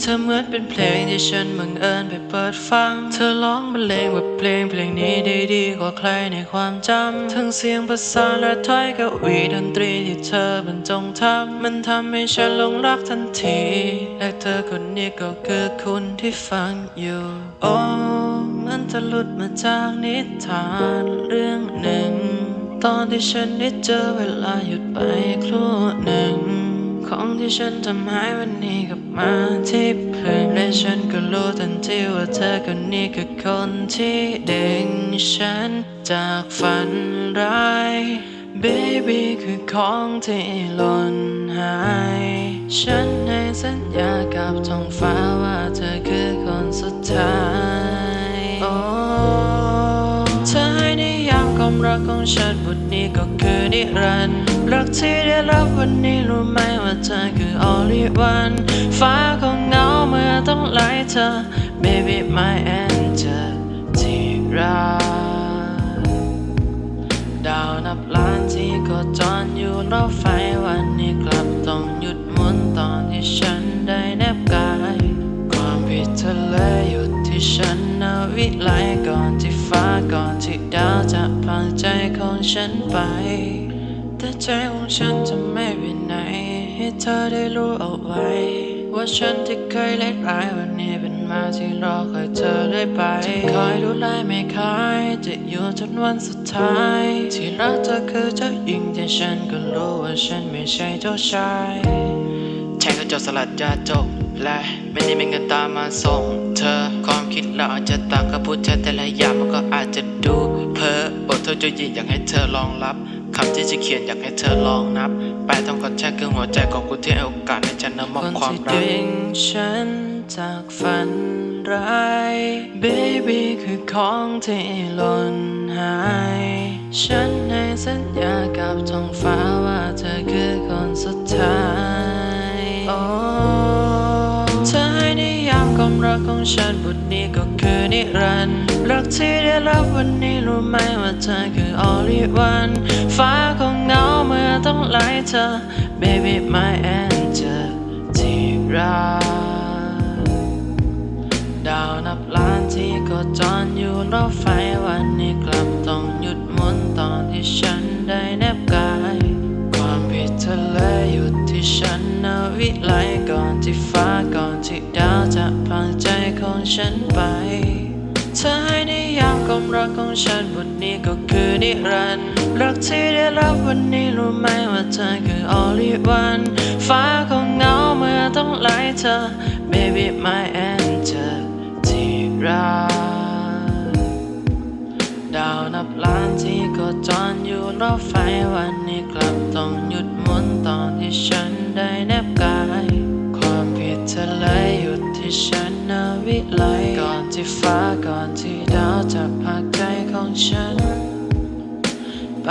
เธอเหมือนเป็นเพลงที่ฉันบังเอิญไปเปิดฟัง เธอร้องบรรเลงบทเพลงเพลงนี้ได้ดีกว่าใครในความจำ ทั้งเสียงประสาและถ้อยกวีดนตรีที่เธอบรรจงทำมันทำให้ฉันหลงรักทันที และเธอคนนี้ก็คือคุณที่ฟังอยู่ โอ้มันจะหลุดมาจากนิทานเรื่องหนึ่ง ตอนที่ฉันได้เจอเวลาหยุดไปครู่หนึ่ง ของที่ฉันทำให้วันนี้กลับมาที่เพิ่งและฉันก็รู้ทันทีว่าเธอคนนี้คือคนที่ดึงฉันจากฝันร้าย Baby คือของที่หล่นหาย ฉันให้สัญญากับท้องฟ้าว่าเธอคือคนสุดท้าย รักของฉันบทนี้ก็คือนิรันดร์รักที่ได้รับวันนี้รู้ไหมว่าเธอคือ only one ฟ้าของเงาเมื่อต้องไล่เธอ baby my angel ที่รักดาวนับล้านที่ก็จอนอยู่รอบไฟ ดาวจะพังใจของฉันไป แต่ใจของฉันจะไม่ไปไหน ให้เธอได้รู้เอาไว้ ว่าฉันที่เคยเล็กร้ายวันนี้เป็นมาที่รอคอยเธอได้ไปจะคอยดูแลไม่คาย จะอยู่จนวันสุดท้าย ที่รักเธอคือเจ้าหญิงแต่ฉันก็รู้ว่าฉันไม่ใช่เจ้าชายแทงก็จบสลัดยาจบ และไม่ได้มีเงินตามมาส่งเธอความคิดเราอาจจะต่างกับพูดเธอแต่ละอย่างมันก็อาจจะดูเพ้อบทเธอจะยิงอยากให้เธอลองรับคำที่จะเขียนอยากให้เธอลองนับไปทำกับแช่คือหัวใจของกูที่ให้โอกาสให้ฉันนำมอบความที่ดึงฉันจากฝันร้าย Baby คือของที่หล่นหาย ฉันให้สัญญากับท้องฟ้าว่าเธอคือ รักของฉันบทนี้ก็คือนิรันดร์รักที่ได้รับวันนี้รู้ไหมว่าเธอคือ only one ฟ้าของเงาเมื่อต้องไล่เธอ Baby my angel ที่รักดาวนับล้านที่ก็จอนอยู่รอไฟวันนี้กลับต้องหยุดหมุนตอนที่ฉัน ที่ดาวจะพังใจของฉันไป เธอให้นิยามความรักของฉันบทนี้ก็คือนิรันดร์รักที่ได้รับวันนี้รู้ไหมว่าเธอคือ only one ฟ้าของเงาเมื่อต้องไล่เธอ baby my angel ที่รักดาวนับล้านที่ก็จอนอยู่รอบไฟวันนี้กลับต้องหยุดหมุนตอนที่ฉัน ที่ฉันนาวิไลก่อนที่ฟ้าก่อนที่ดาวจะพักใจของฉัน ไป